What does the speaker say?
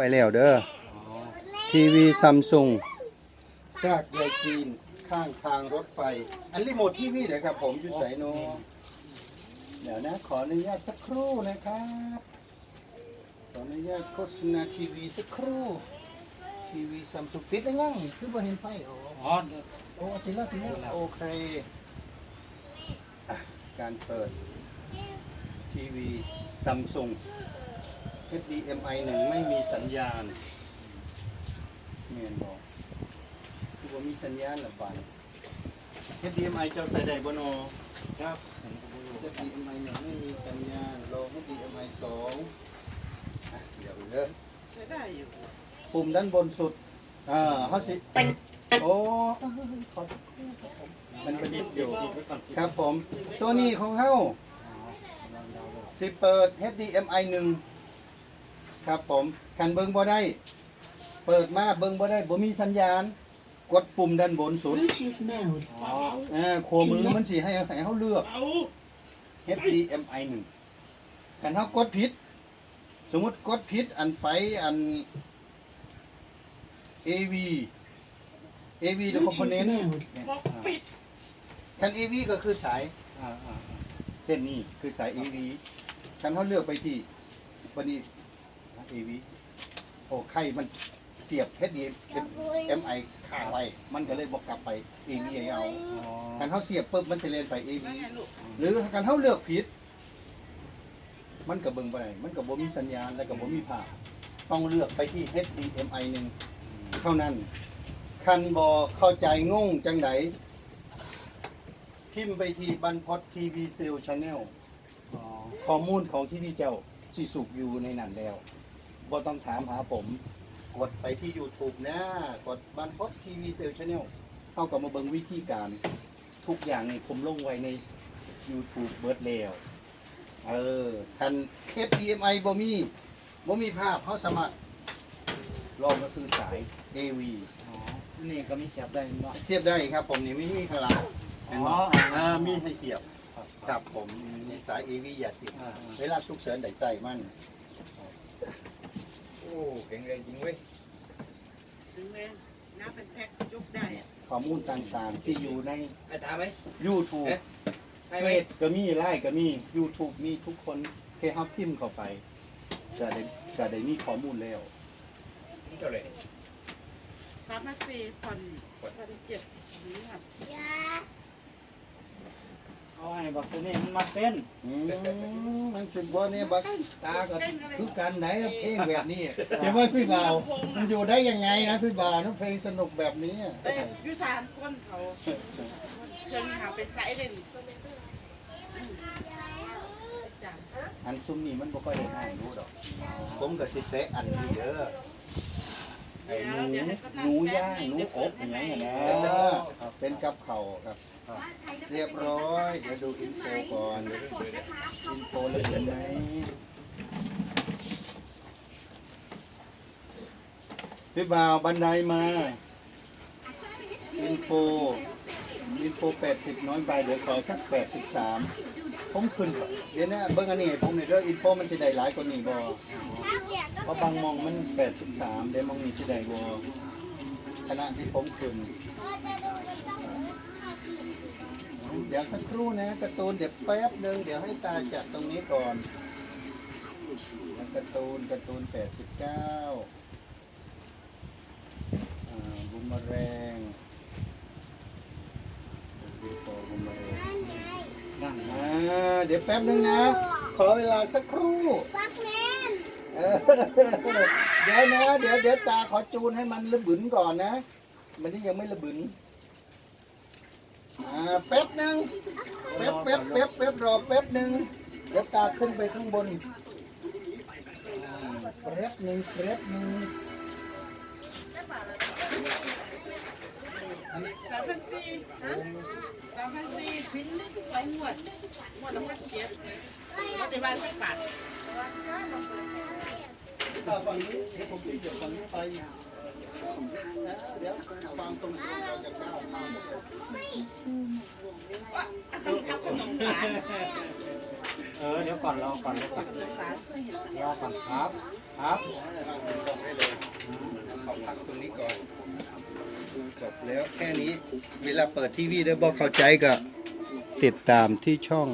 ไว้แล้วเด้อทีวีซัมซุงซากใยจีนข้างทางรถไฟ อันรีโมททีวีเลยครับผมอยู่ใส่โนเดี๋ยวนะ ขออนุญาตสักครู่นะครับ ขออนุญาตโฆษณาทีวีสักครู่ทีวีซัมซุงติดแล้วยังคือบ่เห็นไฟโอ้อ๋อโอ้ติดแล้วติดแล้วโอเคอะการเปิดทีวีซัมซุง HDMI หนึ่งไม่มีสัญญาณเมียนบอกคือว่ามีสัญญาณหรือเปล่า HDMI เจ้าใส่ได้บ่โนครับ HDMI หนึ่งไม่มีสัญญาณรอ HDMI สองอะเดี๋ยวเด้อใช้ได้อยู่ปุ่มด้านบนสุดอ่าเขาสิโอ้ขอสักครู่ครับผมมันกระดิบอยู่ติดไว้ก่อนครับผม ตัวนี้ของเฮาอ๋อกำลังดาวน์โหลดสิเปิด HDMI หนึ่ง ครับผมคันเบิงบ่ได้ เปิดมาเบิงบ่ได้บ่มีสัญญาณ กดปุ่มด้านบนสุด Bluetooth mode. อ๋ออ่าขวามือมันสิให้ให้เฮาเลือกเอา HDMI หนึ่งคันเฮากดผิด สมมุติกดผิดอันไปอัน AV AV the Bluetooth component mode. บอกปิดคัน AV ก็คือสายอ่าอ่าอ่าเส้นนี้คือสาย AV คันเขาเลือกไปที่วันนี้ AV โอ้ไข่มันเสียบ HDMI ข้างไว้มันก็เลยบอกกลับไป AV ให้เอาอ๋อคันเขาเสียบปุ๊บมันจะเล่นไป AV ว่าไงลูกหรือคันเขาเลือกผิด มันก็เบิ่งไปมันก็บ่มีสัญญาณแล้วก็บ่มีภาพต้องเลือกไปที่ HDMI หนึ่งเท่านั้น คันบอเข้าใจงงจังไดพิมพ์ไปที่บันพอดทีวีเซลชาแนลอ๋อข้อมูลของที่พี่เจ้าสิสุกอยู่ในนั้นแล้ว บ่ต้องถามหาผม กดไปที่ YouTube นะกดบันพดทีวีเซลชาแนลเข้ากับมาเบิงวิธีการ ทุกอย่างนี่ผมลงไว้ใน YouTube เบิร์ดแล้วเออคัน HDMI บ่มีบ่มีภาพเขาสามารถลองก็คือสาย AV อ๋อนี่ก็มีเสียบได้เนาะ เสียบได้ครับ ผมนี่ไม่มีขางหลางเห็นบ่อ๋ออ่ามีให้เสียบครับครับผมนี่สาย AV อย่าติดอ่าเวลาฉุกเฉินได้ใส่มันโอ้แข็งแรงจริงเว้ยถึงแม้น้ำเป็นแพ็คยกได้อะข้อมูลต่างๆ ที่อยู่ใน ไอ้ตาไหม YouTube เอ๊ะ ให้เฟไหมซก็มีไลน์ก็มี YouTube มีทุกคนแค่เฮาพิมพ์เข้าไปจะได้จะได้มีข้อมูลแล้ว นี่เท่าไหร่สามพันสี่ผ่อนผ่อนเจ็ดหรือหัด เอาให้บักตัวนี้มันมาเต้นอืมมันสิบ่เนี่ยบักตาก็คือกันไหนเพลงแบบนี้เห็นว่าพี่บ่าวมันอยู่ได้ยังไงนะพี่บ่าวนะเพลงสนุกแบบนี้ได้อยู่สามคนเขาเพิ่งหาเป็นไซส์เด่นจ้ะอันซุมนี้มันบ่ค่อยได้ให้รู้ดอกผมก็สิเตะอันนี้เด้อ ไอ้หนูหนูย่างหนูอบอย่างเงี้ยนะเป็นกับเข่าครับ เรียบร้อยเดี๋ยวดูอินโฟก่อนอินโฟละเอียดไหมพี่บ่าวบันไดมาอินโฟอินโฟแปดสิบน้อยไปเดี๋ยวขอสักแปดสิบสาม ผมขึ้นเดี๋ยวนะเบิ้งอันนี้ผมในเรื่องอินโฟมันจะได้หลายกว่านี้บ่เพราะบางมองมันแปดสิบสามเดี๋ยวมองนี้จะได้บ่ขณะที่ผมขึ้นเดี๋ยวสักครู่นะการ์ตูนเดี๋ยวแป๊บหนึ่งเดี๋ยวให้ตาจัดตรงนี้ก่อนแล้วการ์ตูนการ์ตูนแปดสิบเก้าบุมเมอแรง เดี๋ยวแป๊บหนึ่งนะ ขอเวลาสักครู่เออเดี๋ยวนะ เดี๋ยวเดี๋ยวตาขอจูนให้มันระบึนก่อนนะ มันนี่ยังไม่ระบึนอ่าแป๊บหนึ่งแป๊บแป๊บแป๊บแป๊บรอแป๊บหนึ่งเดี๋ยวตาขึ้นไปข้างบนอ่าแป๊บหนึ่งแป๊บหนึ่งามพันสี่ฮะสามพันสี่พิ้นสองงวดงวดละพันเจ็ดปัจจุบันสักบาทตาฝั่งนี้เดี๋ยวผมจะเดี๋ยวฝั่งนี้ไปเดี๋ยววางตรงนี้เราจะก้าวข้ามว่าต้องทำขนมหวานเออเดี๋ยวก่อนรอก่อนเดี๋ยวก่อนรอก่อนครับ ครับ จบแล้วแค่นี้ เวลาเปิดทีวีได้บอกเข้าใจก็ติดตามที่ช่อง